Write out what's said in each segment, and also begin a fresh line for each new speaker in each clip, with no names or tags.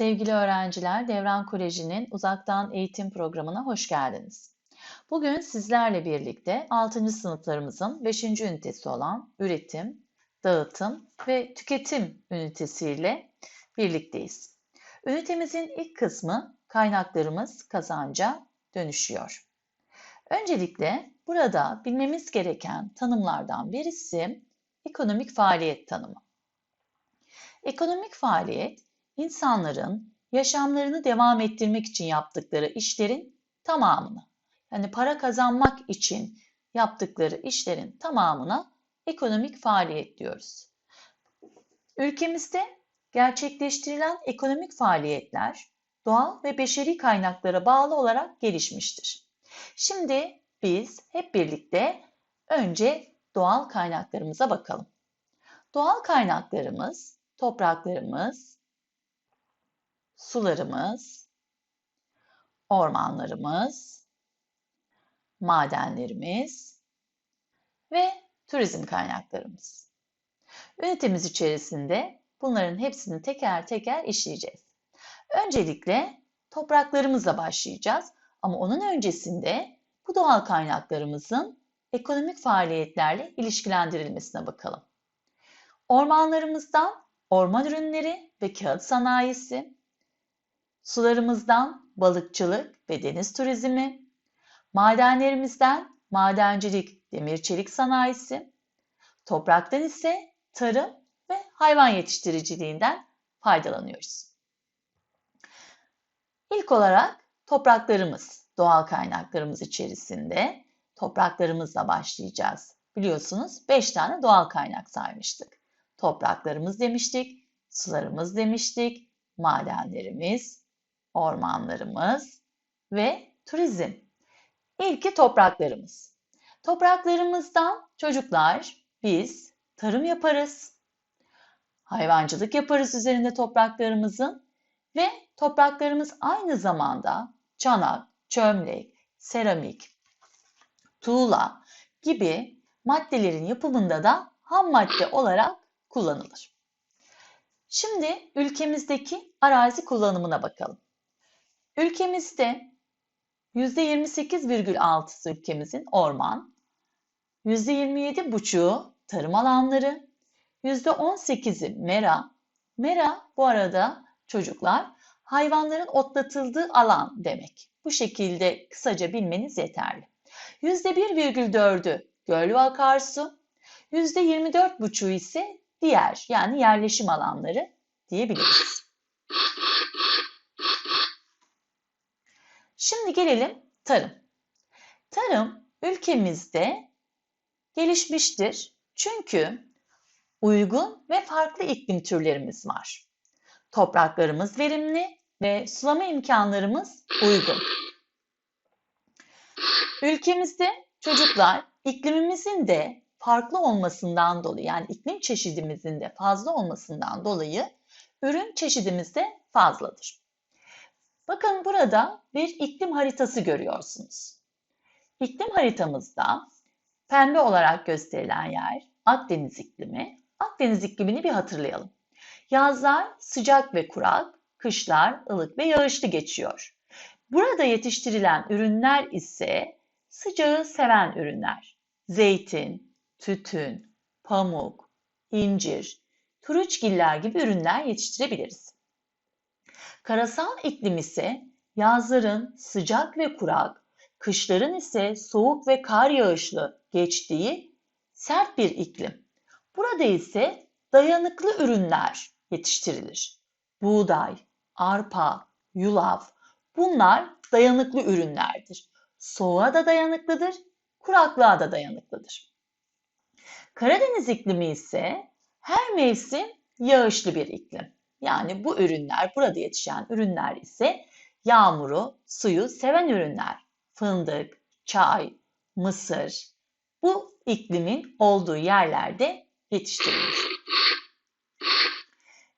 Sevgili öğrenciler, Devran Koleji'nin uzaktan eğitim programına hoş geldiniz. Bugün sizlerle birlikte 6. sınıflarımızın 5. ünitesi olan üretim, dağıtım ve tüketim ünitesiyle birlikteyiz. Ünitemizin ilk kısmı kaynaklarımız kazanca dönüşüyor. Öncelikle burada bilmemiz gereken tanımlardan birisi ekonomik faaliyet tanımı. Ekonomik faaliyet insanların yaşamlarını devam ettirmek için yaptıkları işlerin tamamını, yani para kazanmak için yaptıkları işlerin tamamına ekonomik faaliyet diyoruz. Ülkemizde gerçekleştirilen ekonomik faaliyetler doğal ve beşeri kaynaklara bağlı olarak gelişmiştir. Şimdi biz hep birlikte önce doğal kaynaklarımıza bakalım. Doğal kaynaklarımız, topraklarımız, sularımız, ormanlarımız, madenlerimiz ve turizm kaynaklarımız. Ünitemiz içerisinde bunların hepsini teker teker işleyeceğiz. Öncelikle topraklarımızla başlayacağız ama onun öncesinde bu doğal kaynaklarımızın ekonomik faaliyetlerle ilişkilendirilmesine bakalım. Ormanlarımızdan orman ürünleri ve kağıt sanayisi, sularımızdan balıkçılık ve deniz turizmi, madenlerimizden madencilik, demir çelik sanayisi, topraktan ise tarım ve hayvan yetiştiriciliğinden faydalanıyoruz. İlk olarak topraklarımız, doğal kaynaklarımız içerisinde topraklarımızla başlayacağız. Biliyorsunuz 5 tane doğal kaynak saymıştık. Topraklarımız demiştik, sularımız demiştik, madenlerimiz, ormanlarımız ve turizm. İlki topraklarımız. Topraklarımızdan çocuklar biz tarım yaparız. Hayvancılık yaparız üzerinde topraklarımızın ve topraklarımız aynı zamanda çanak, çömlek, seramik, tuğla gibi maddelerin yapımında da ham madde olarak kullanılır. Şimdi ülkemizdeki arazi kullanımına bakalım. Ülkemizde %28,6'sı ülkemizin orman, %27,5'u tarım alanları, %18'i mera. Mera bu arada çocuklar hayvanların otlatıldığı alan demek. Bu şekilde kısaca bilmeniz yeterli. %1,4'ü göl ve akarsu, %24,5'u ise diğer yani yerleşim alanları diyebiliriz. Şimdi gelelim tarım. Tarım ülkemizde gelişmiştir. Çünkü uygun ve farklı iklim türlerimiz var. Topraklarımız verimli ve sulama imkanlarımız uygun. Ülkemizde çocuklar iklimimizin de farklı olmasından dolayı yani iklim çeşidimizin de fazla olmasından dolayı ürün çeşidimiz de fazladır. Bakın burada bir iklim haritası görüyorsunuz. İklim haritamızda pembe olarak gösterilen yer Akdeniz iklimi. Akdeniz iklimini bir hatırlayalım. Yazlar sıcak ve kurak, kışlar ılık ve yağışlı geçiyor. Burada yetiştirilen ürünler ise sıcağı seven ürünler. Zeytin, tütün, pamuk, incir, turuçgiller gibi ürünler yetiştirebiliriz. Karasal iklim ise yazların sıcak ve kurak, kışların ise soğuk ve kar yağışlı geçtiği sert bir iklim. Burada ise dayanıklı ürünler yetiştirilir. Buğday, arpa, yulaf bunlar dayanıklı ürünlerdir. Soğuğa da dayanıklıdır, kuraklığa da dayanıklıdır. Karadeniz iklimi ise her mevsim yağışlı bir iklim. Yani bu ürünler, burada yetişen ürünler ise yağmuru, suyu seven ürünler. Fındık, çay, mısır bu iklimin olduğu yerlerde yetiştirilir.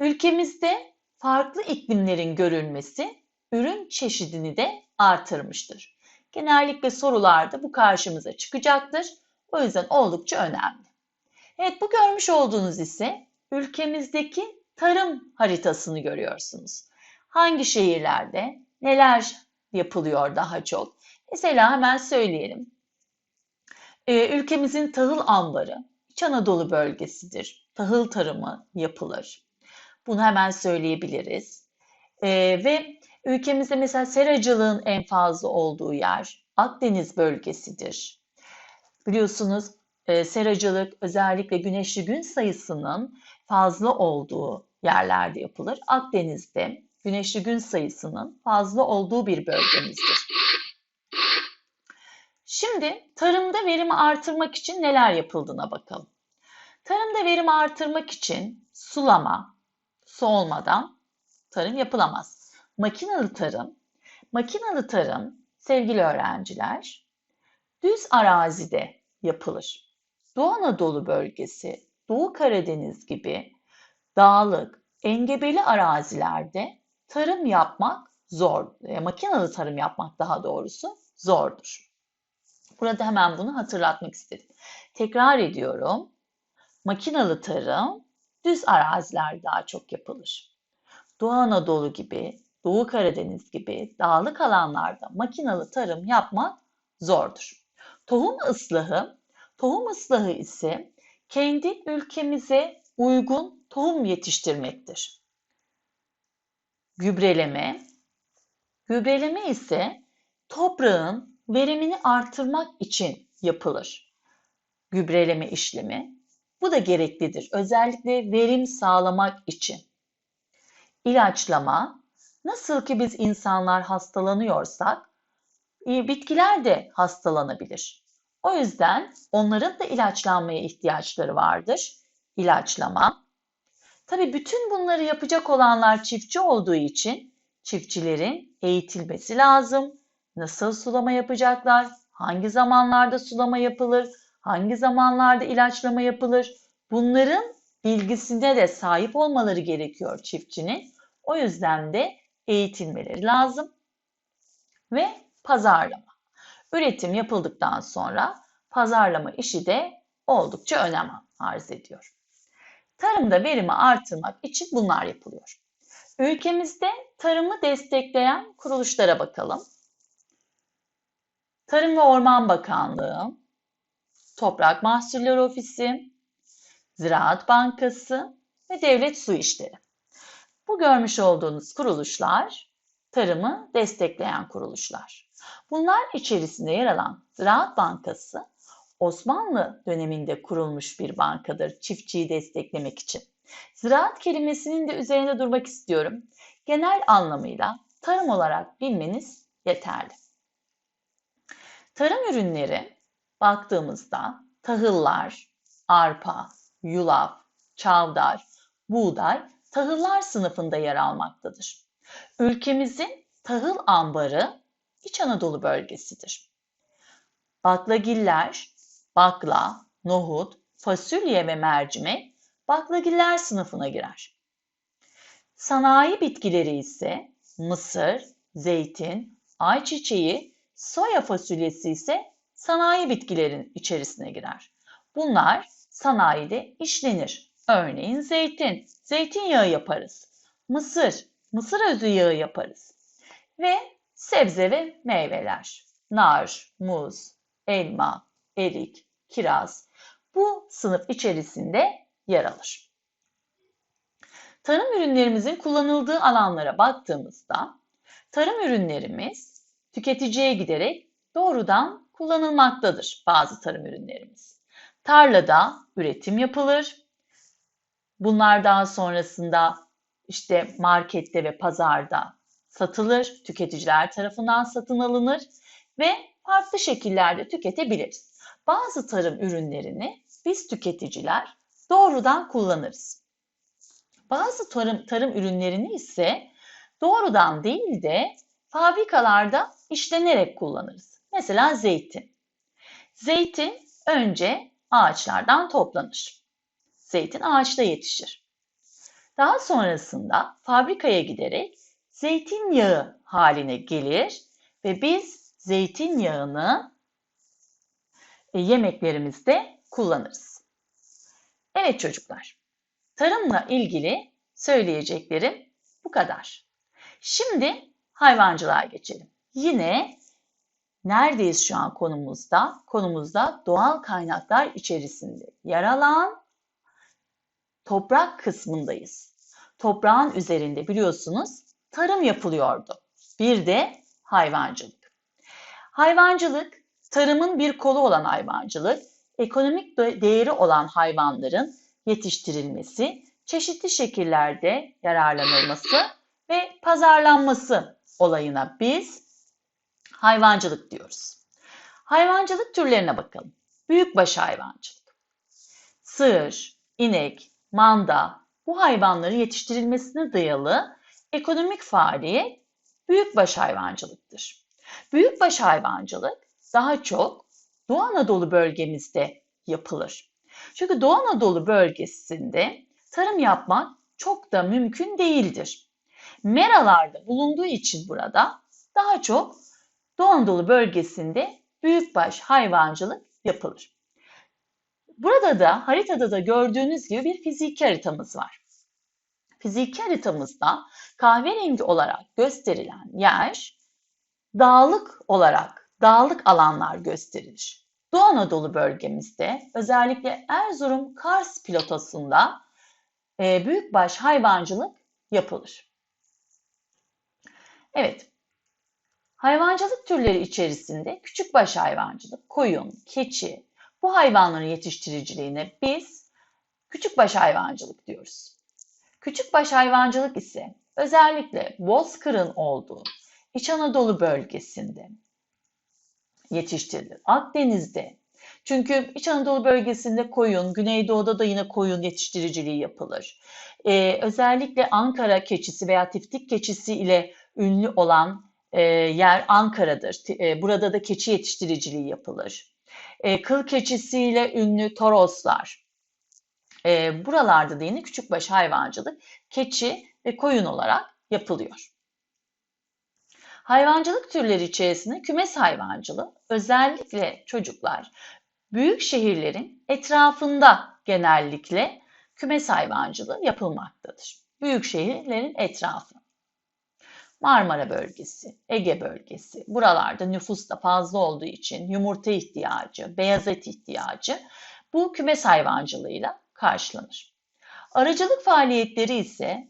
Ülkemizde farklı iklimlerin görülmesi ürün çeşidini de artırmıştır. Genellikle sorularda bu karşımıza çıkacaktır. O yüzden oldukça önemli. Evet bu görmüş olduğunuz ise ülkemizdeki tarım haritasını görüyorsunuz. hangi şehirlerde neler yapılıyor daha çok? Mesela hemen söyleyelim. Ee, ülkemizin tahıl ambarı İç Anadolu bölgesidir. Tahıl tarımı yapılır. Bunu hemen söyleyebiliriz. Ee, ve ülkemizde mesela seracılığın en fazla olduğu yer Akdeniz bölgesidir. Biliyorsunuz e, seracılık özellikle güneşli gün sayısının fazla olduğu yerlerde yapılır. Akdeniz'de güneşli gün sayısının fazla olduğu bir bölgemizdir. Şimdi tarımda verimi artırmak için neler yapıldığına bakalım. Tarımda verimi artırmak için sulama, su olmadan tarım yapılamaz. Makinalı tarım, makinalı tarım sevgili öğrenciler düz arazide yapılır. Doğu Anadolu bölgesi, Doğu Karadeniz gibi dağlık, engebeli arazilerde tarım yapmak zor. E, makinalı tarım yapmak daha doğrusu zordur. Burada hemen bunu hatırlatmak istedim. Tekrar ediyorum. Makinalı tarım düz arazilerde daha çok yapılır. Doğu Anadolu gibi, Doğu Karadeniz gibi dağlık alanlarda makinalı tarım yapmak zordur. Tohum ıslahı, tohum ıslahı ise kendi ülkemize uygun tohum yetiştirmektir. Gübreleme, gübreleme ise toprağın verimini artırmak için yapılır. Gübreleme işlemi bu da gereklidir. Özellikle verim sağlamak için. İlaçlama, nasıl ki biz insanlar hastalanıyorsak, e, bitkiler de hastalanabilir. O yüzden onların da ilaçlanmaya ihtiyaçları vardır. İlaçlama. Tabii bütün bunları yapacak olanlar çiftçi olduğu için çiftçilerin eğitilmesi lazım. Nasıl sulama yapacaklar? Hangi zamanlarda sulama yapılır? hangi zamanlarda ilaçlama yapılır? Bunların bilgisine de sahip olmaları gerekiyor çiftçinin. O yüzden de eğitilmeleri lazım. Ve pazarlama. Üretim yapıldıktan sonra pazarlama işi de oldukça önem arz ediyor. Tarımda verimi artırmak için bunlar yapılıyor. Ülkemizde tarımı destekleyen kuruluşlara bakalım. Tarım ve Orman Bakanlığı, Toprak Mahsulleri Ofisi, Ziraat Bankası ve Devlet Su İşleri. Bu görmüş olduğunuz kuruluşlar tarımı destekleyen kuruluşlar. Bunlar içerisinde yer alan Ziraat Bankası Osmanlı döneminde kurulmuş bir bankadır çiftçiyi desteklemek için. Ziraat kelimesinin de üzerinde durmak istiyorum. Genel anlamıyla tarım olarak bilmeniz yeterli. Tarım ürünleri baktığımızda tahıllar, arpa, yulaf, çavdar, buğday tahıllar sınıfında yer almaktadır. Ülkemizin tahıl ambarı İç Anadolu bölgesidir. Baklagiller, bakla, nohut, fasulye ve mercimek baklagiller sınıfına girer. Sanayi bitkileri ise mısır, zeytin, ayçiçeği, soya fasulyesi ise sanayi bitkilerin içerisine girer. Bunlar sanayide işlenir. Örneğin zeytin, zeytinyağı yaparız. Mısır, mısır özü yağı yaparız. Ve sebze ve meyveler, nar, muz, elma, erik, kiraz bu sınıf içerisinde yer alır. Tarım ürünlerimizin kullanıldığı alanlara baktığımızda tarım ürünlerimiz tüketiciye giderek doğrudan kullanılmaktadır bazı tarım ürünlerimiz. Tarlada üretim yapılır. Bunlar daha sonrasında işte markette ve pazarda satılır, tüketiciler tarafından satın alınır ve farklı şekillerde tüketebiliriz. Bazı tarım ürünlerini biz tüketiciler doğrudan kullanırız. Bazı tarım, tarım ürünlerini ise doğrudan değil de fabrikalarda işlenerek kullanırız. Mesela zeytin. Zeytin önce ağaçlardan toplanır. Zeytin ağaçta yetişir. Daha sonrasında fabrikaya giderek zeytinyağı haline gelir ve biz zeytinyağını yemeklerimizde kullanırız. Evet çocuklar, tarımla ilgili söyleyeceklerim bu kadar. Şimdi hayvancılığa geçelim. Yine neredeyiz şu an konumuzda? Konumuzda doğal kaynaklar içerisinde yer alan toprak kısmındayız. Toprağın üzerinde biliyorsunuz tarım yapılıyordu. Bir de hayvancılık. Hayvancılık, tarımın bir kolu olan hayvancılık, ekonomik değeri olan hayvanların yetiştirilmesi, çeşitli şekillerde yararlanılması ve pazarlanması olayına biz hayvancılık diyoruz. Hayvancılık türlerine bakalım. Büyükbaş hayvancılık. Sığır, inek, manda bu hayvanların yetiştirilmesine dayalı ekonomik faaliyet büyükbaş hayvancılıktır. Büyükbaş hayvancılık daha çok Doğu Anadolu bölgemizde yapılır. Çünkü Doğu Anadolu bölgesinde tarım yapmak çok da mümkün değildir. Meralarda bulunduğu için burada daha çok Doğu Anadolu bölgesinde büyükbaş hayvancılık yapılır. Burada da haritada da gördüğünüz gibi bir fiziki haritamız var. Fiziki haritamızda kahverengi olarak gösterilen yer dağlık olarak, dağlık alanlar gösterilir. Doğu Anadolu bölgemizde özellikle Erzurum Kars platosunda e, büyükbaş hayvancılık yapılır. Evet, hayvancılık türleri içerisinde küçükbaş hayvancılık, koyun, keçi, bu hayvanların yetiştiriciliğine biz küçükbaş hayvancılık diyoruz. Küçükbaş hayvancılık ise özellikle bozkırın olduğu İç Anadolu bölgesinde yetiştirilir. Akdeniz'de çünkü İç Anadolu bölgesinde koyun, Güneydoğu'da da yine koyun yetiştiriciliği yapılır. Ee, özellikle Ankara keçisi veya tiftik keçisi ile ünlü olan e, yer Ankara'dır. E, burada da keçi yetiştiriciliği yapılır. E, kıl keçisiyle ünlü Toroslar. E, buralarda da yine küçükbaş hayvancılık keçi ve koyun olarak yapılıyor. Hayvancılık türleri içerisinde kümes hayvancılığı özellikle çocuklar büyük şehirlerin etrafında genellikle kümes hayvancılığı yapılmaktadır. Büyük şehirlerin etrafı. Marmara bölgesi, Ege bölgesi buralarda nüfus da fazla olduğu için yumurta ihtiyacı, beyaz et ihtiyacı bu kümes hayvancılığıyla karşılanır. Arıcılık faaliyetleri ise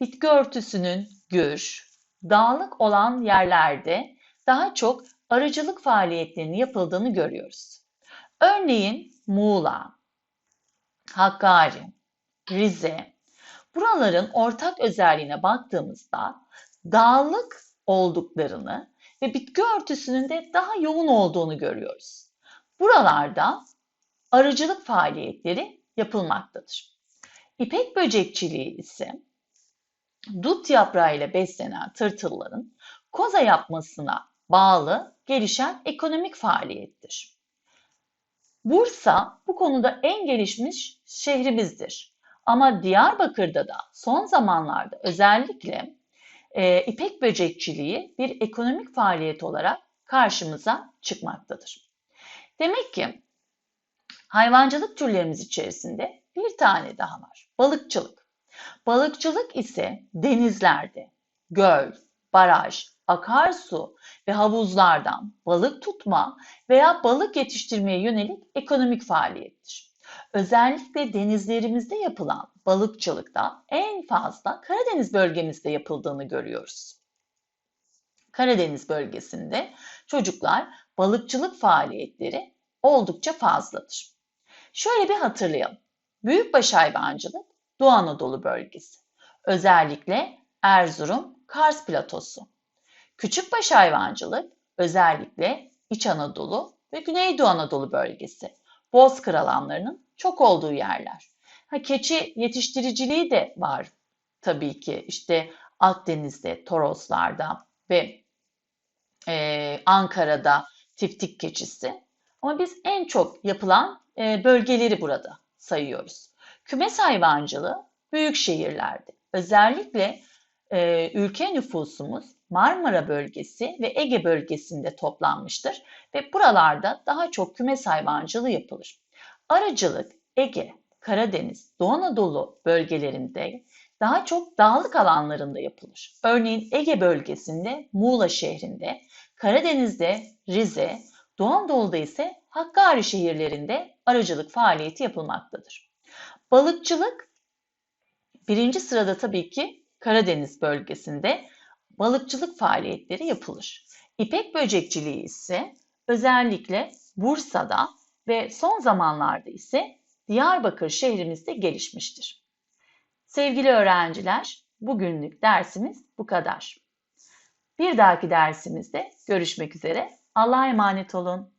bitki örtüsünün gür, dağlık olan yerlerde daha çok arıcılık faaliyetlerinin yapıldığını görüyoruz. Örneğin Muğla, Hakkari, Rize, buraların ortak özelliğine baktığımızda dağlık olduklarını ve bitki örtüsünün de daha yoğun olduğunu görüyoruz. Buralarda arıcılık faaliyetleri yapılmaktadır. İpek böcekçiliği ise dut yaprağı ile beslenen tırtılların koza yapmasına bağlı gelişen ekonomik faaliyettir. Bursa bu konuda en gelişmiş şehrimizdir. Ama Diyarbakır'da da son zamanlarda özellikle e, ipek böcekçiliği bir ekonomik faaliyet olarak karşımıza çıkmaktadır. Demek ki hayvancılık türlerimiz içerisinde bir tane daha var. Balıkçılık. Balıkçılık ise denizlerde, göl, baraj, akarsu ve havuzlardan balık tutma veya balık yetiştirmeye yönelik ekonomik faaliyettir. Özellikle denizlerimizde yapılan balıkçılıkta en fazla Karadeniz bölgemizde yapıldığını görüyoruz. Karadeniz bölgesinde çocuklar balıkçılık faaliyetleri oldukça fazladır. Şöyle bir hatırlayalım. Büyükbaş hayvancılık Doğu Anadolu bölgesi. Özellikle Erzurum, Kars platosu. Küçükbaş hayvancılık özellikle İç Anadolu ve Güneydoğu Anadolu bölgesi. Bozkır alanlarının çok olduğu yerler. Ha, keçi yetiştiriciliği de var tabii ki. İşte Akdeniz'de, Toroslar'da ve e, Ankara'da tiftik keçisi. Ama biz en çok yapılan e, bölgeleri burada sayıyoruz. Kümes hayvancılığı büyük şehirlerde. Özellikle e, ülke nüfusumuz Marmara bölgesi ve Ege bölgesinde toplanmıştır ve buralarda daha çok kümes hayvancılığı yapılır. Arıcılık Ege, Karadeniz, Doğu Anadolu bölgelerinde daha çok dağlık alanlarında yapılır. Örneğin Ege bölgesinde Muğla şehrinde, Karadeniz'de Rize, Doğu Anadolu'da ise Hakkari şehirlerinde aracılık faaliyeti yapılmaktadır. Balıkçılık birinci sırada tabii ki Karadeniz bölgesinde balıkçılık faaliyetleri yapılır. İpek böcekçiliği ise özellikle Bursa'da ve son zamanlarda ise Diyarbakır şehrimizde gelişmiştir. Sevgili öğrenciler, bugünlük dersimiz bu kadar. Bir dahaki dersimizde görüşmek üzere. Allah'a emanet olun.